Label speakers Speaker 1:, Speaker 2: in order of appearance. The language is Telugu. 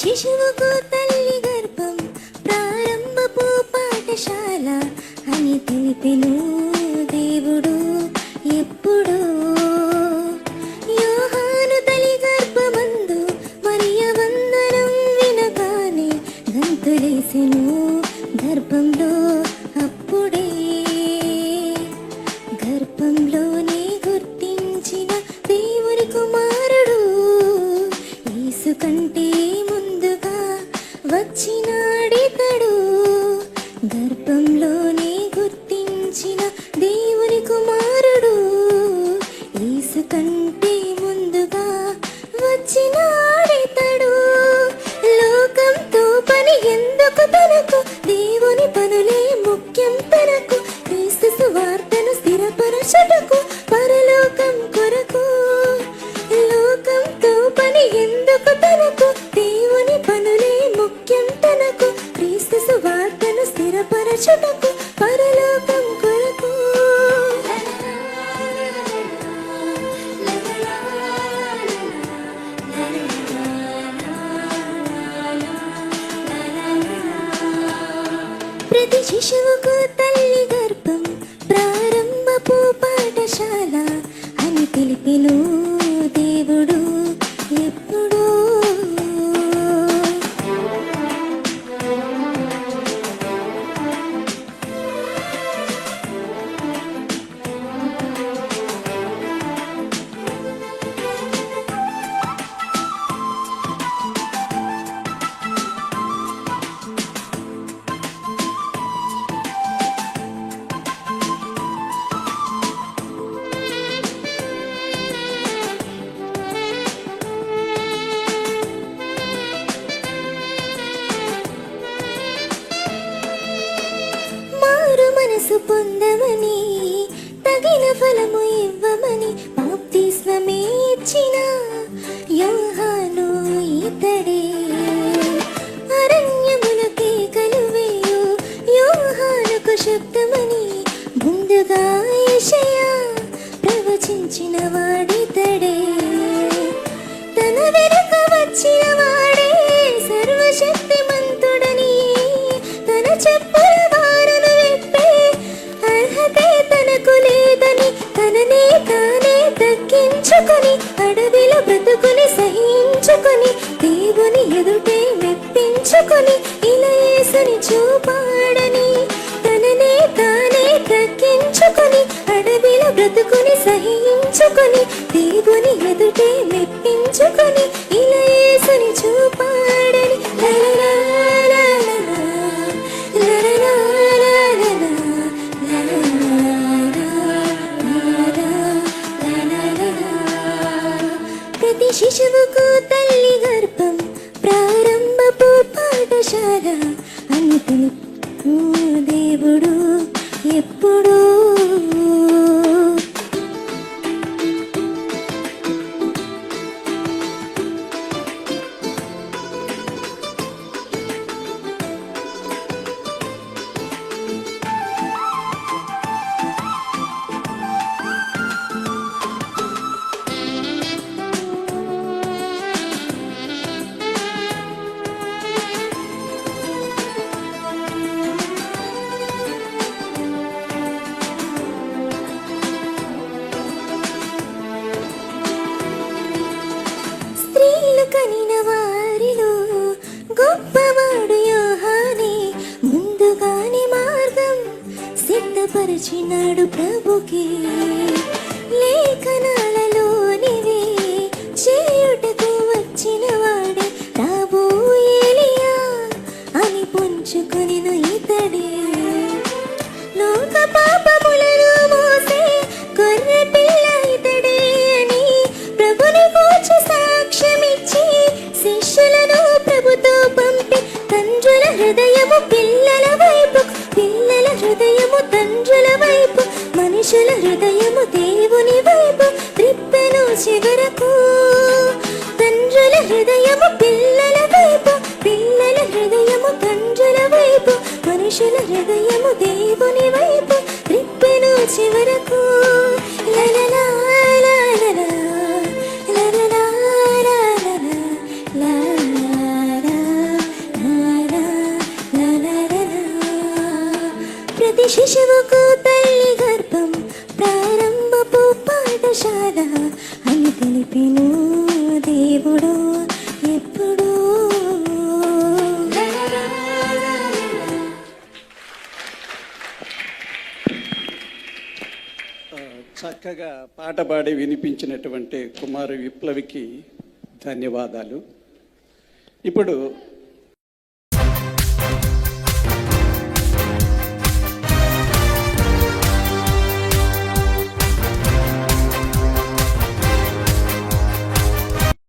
Speaker 1: శిశువుకు తల్లి గర్భం ప్రారంభ పాఠశాల అని తెలిపెను. లోకంలోనే గుర్తించిన దేవుని కుమారుడు ఈసు కంటే ముందుగా వచ్చినాడితడు. లోకంతో పని ఎందుకు తనకు? దేవుని 思春をった మనసు పొందమని తగిన ఫలము ఇవ్వమని చూడని చూపాడని తననే తానే తగ్గించుకొని అడవిలో బ్రతుకుని సహించుకొని దేవుని ఎదుటే మెప్పించుకొని ఇలా ఏసుని చూపాడని ప్రతి శిశువుకు తల్లి గర్భం ప్రారంభపు పాఠశాల దేవుడు వచ్చాడు యోహానే ముందుగానే మార్గం సిద్ధపరిచినాడు ప్రభుకి. లేఖనా ప్రతి శిశువుకు తల్లి గర్భం ప్రారంభపు పాఠశాల అని తెలిపెను దేవుడు ఎప్పుడు.
Speaker 2: చక్కగా పాట పాడి వినిపించినటువంటి కుమారు విప్లవికి ధన్యవాదాలు. ఇప్పుడు